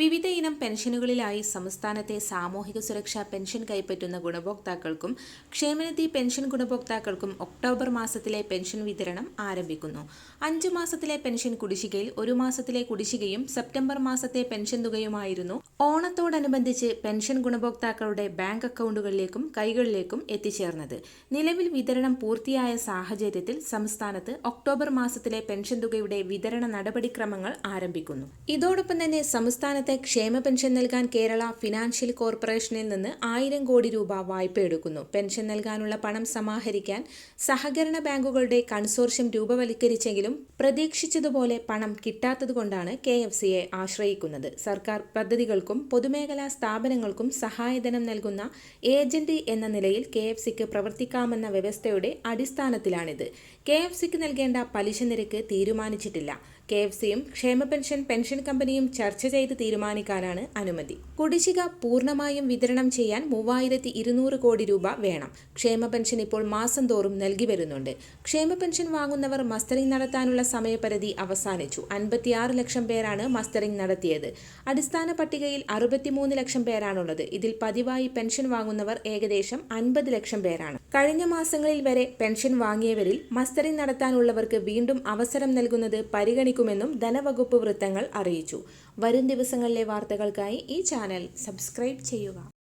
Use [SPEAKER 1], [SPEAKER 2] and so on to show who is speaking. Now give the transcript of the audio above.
[SPEAKER 1] വിവിധ ഇനം പെൻഷനുകളിലായി സംസ്ഥാനത്തെ സാമൂഹിക സുരക്ഷാ പെൻഷൻ കൈപ്പറ്റുന്ന ഗുണഭോക്താക്കൾക്കും ക്ഷേമനിധി പെൻഷൻ ഗുണഭോക്താക്കൾക്കും ഒക്ടോബർ മാസത്തിലെ പെൻഷൻ വിതരണം ആരംഭിക്കുന്നു. അഞ്ചു മാസത്തിലെ പെൻഷൻ കുടിശ്ശികയിൽ ഒരു മാസത്തിലെ കുടിശ്ശികയും സെപ്റ്റംബർ മാസത്തെ പെൻഷൻ തുകയുമായിരുന്നു. ഓണത്തോടനുബന്ധിച്ച് പെൻഷൻ ഗുണഭോക്താക്കളുടെ ബാങ്ക് അക്കൗണ്ടുകളിലേക്കും കൈകളിലേക്കും എത്തിച്ചേർന്നത്. നിലവിൽ വിതരണം പൂർത്തിയായ സാഹചര്യത്തിൽ സംസ്ഥാനത്ത് ഒക്ടോബർ മാസത്തിലെ പെൻഷൻ തുകയുടെ വിതരണ നടപടിക്രമങ്ങൾ ആരംഭിക്കുന്നു. ഇതോടൊപ്പം തന്നെ സംസ്ഥാനത്തെ ക്ഷേമ പെൻഷൻ നൽകാൻ കേരള ഫിനാൻഷ്യൽ കോർപ്പറേഷനിൽ നിന്ന് ആയിരം കോടി രൂപ വായ്പ എടുക്കുന്നു. പെൻഷൻ നൽകാനുള്ള പണം സമാഹരിക്കാൻ സഹകരണ ബാങ്കുകളുടെ കൺസോർഷ്യം രൂപവൽക്കരിച്ചെങ്കിലും പ്രതീക്ഷിച്ചതുപോലെ പണം കിട്ടാത്തതുകൊണ്ടാണ് കെ എഫ് സിയെ ആശ്രയിക്കുന്നത്. സർക്കാർ പദ്ധതികൾക്കും പൊതുമേഖലാ സ്ഥാപനങ്ങൾക്കും സഹായധനം നൽകുന്ന ഏജന്റ് എന്ന നിലയിൽ കെ എഫ് സിക്ക് പ്രവർത്തിക്കാമെന്ന വ്യവസ്ഥയുടെ അടിസ്ഥാനത്തിലാണിത്. കെ എഫ് സിക്ക് നൽകേണ്ട പലിശ നിരക്ക് തീരുമാനിച്ചിട്ടില്ല. കെ എഫ് സിയും ക്ഷേമ പെൻഷൻ പെൻഷൻ കമ്പനിയും ചർച്ച ചെയ്ത് തീരുമാനിക്കാനാണ് അനുമതി. കുടിശ്ശിക പൂർണമായും വിതരണം ചെയ്യാൻ മൂവായിരത്തി ഇരുന്നൂറ് കോടി രൂപ വേണം. ക്ഷേമ പെൻഷൻ ഇപ്പോൾ മാസം തോറും നൽകി വരുന്നുണ്ട്. ക്ഷേമ പെൻഷൻ വാങ്ങുന്നവർ മസ്റ്ററിംഗ് നടത്താനുള്ള സമയപരിധി അവസാനിച്ചു. അൻപത്തിയാറ് ലക്ഷം പേരാണ് മസ്റ്ററിംഗ് നടത്തിയത്. അടിസ്ഥാന പട്ടികയിൽ അറുപത്തിമൂന്ന് ലക്ഷം പേരാണുള്ളത്. ഇതിൽ പതിവായി പെൻഷൻ വാങ്ങുന്നവർ ഏകദേശം അൻപത് ലക്ഷം പേരാണ്. കഴിഞ്ഞ മാസങ്ങളിൽ വരെ പെൻഷൻ വാങ്ങിയവരിൽ മസ്റ്ററിംഗ് നടത്താനുള്ളവർക്ക് വീണ്ടും അവസരം നൽകുന്നത് പരിഗണിക്കുമെന്നും ധനവകുപ്പ് വൃത്തങ്ങൾ അറിയിച്ചു. വരും ദിവസങ്ങളിലെ വാർത്തകൾക്കായി ഈ ചാനൽ സബ്സ്ക്രൈബ് ചെയ്യുക.